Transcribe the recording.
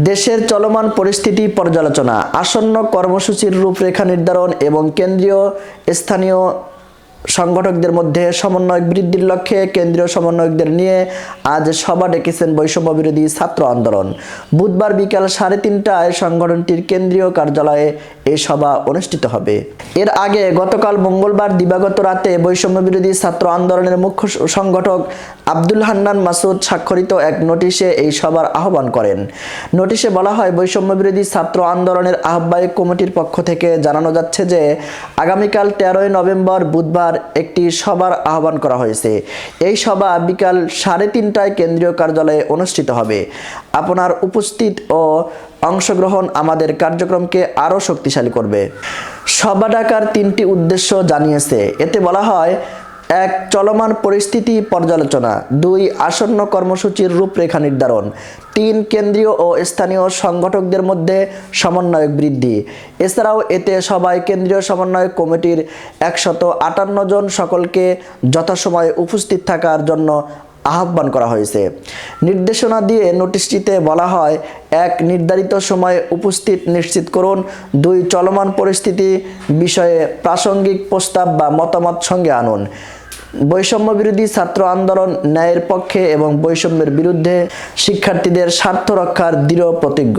দেশের চলমান পরিস্থিতি পর্যালোচনা আসন্ন কর্মসূচির রূপরেখা নির্ধারণ এবং কেন্দ্রীয় স্থানীয় সংগঠকদের মধ্যে সমন্বয় বৃদ্ধির লক্ষ্যে কেন্দ্রীয় সমন্বয়কদের নিয়ে আজ সভা ডেকেছেন বৈষম্য বিরোধী ছাত্র আন্দোলন। বুধবার বিকাল সাড়ে তিনটায় সংগঠনটির কেন্দ্রীয় কার্যালয়ে এই সভা অনুষ্ঠিত হবে। এর আগে গতকাল মঙ্গলবার দিবাগত রাতে বৈষম্য বিরোধী ছাত্র আন্দোলনের মুখ্য সংগঠক আব্দুল হান্নান মাসুদ স্বাক্ষরিত এক নোটিশে এই সভার আহ্বান করেন। নোটিশে বলা হয়, বৈষম্য বিরোধী ছাত্র আন্দোলনের আহ্বায়ক কমিটির পক্ষ থেকে জানানো যাচ্ছে যে, আগামীকাল তেরোই নভেম্বর বুধবার একটি সভার আহ্বান করা হয়েছে। এই সভা বিকাল সাড়ে তিনটায় কেন্দ্রীয় কার্যালয়ে অনুষ্ঠিত হবে। আপনার উপস্থিত ও অংশগ্রহণ আমাদের কার্যক্রমকে আরও শক্তিশালী করবে। সভা ডাকার তিনটি উদ্দেশ্য জানিয়েছে। এতে বলা হয় এক চলমান পরিস্থিতি পর্যালোচনা, দুই আসন্ন কর্মসূচির রূপরেখা নির্ধারণ, তিন কেন্দ্রীয় ও স্থানীয় সংগঠকদের মধ্যে সমন্বয়ক বৃদ্ধি। এছাড়াও এতে সবাই কেন্দ্রীয় সমন্বয়ক কমিটির একশত আটান্ন জন সকলকে যথাসময়ে উপস্থিত থাকার জন্য আহ্বান করা হয়েছে। নির্দেশনা দিয়ে নোটিশটিতে বলা হয়, এক নির্ধারিত সময়ে উপস্থিত নিশ্চিত করুন, দুই চলমান পরিস্থিতি বিষয়ে প্রাসঙ্গিক প্রস্তাব বা মতামত সঙ্গে আনুন। বৈষম্য বিরোধী ছাত্র আন্দোলন ন্যায়ের পক্ষে এবং বৈষম্যের বিরুদ্ধে শিক্ষার্থীদের স্বার্থ রক্ষার দৃঢ় প্রতিজ্ঞ।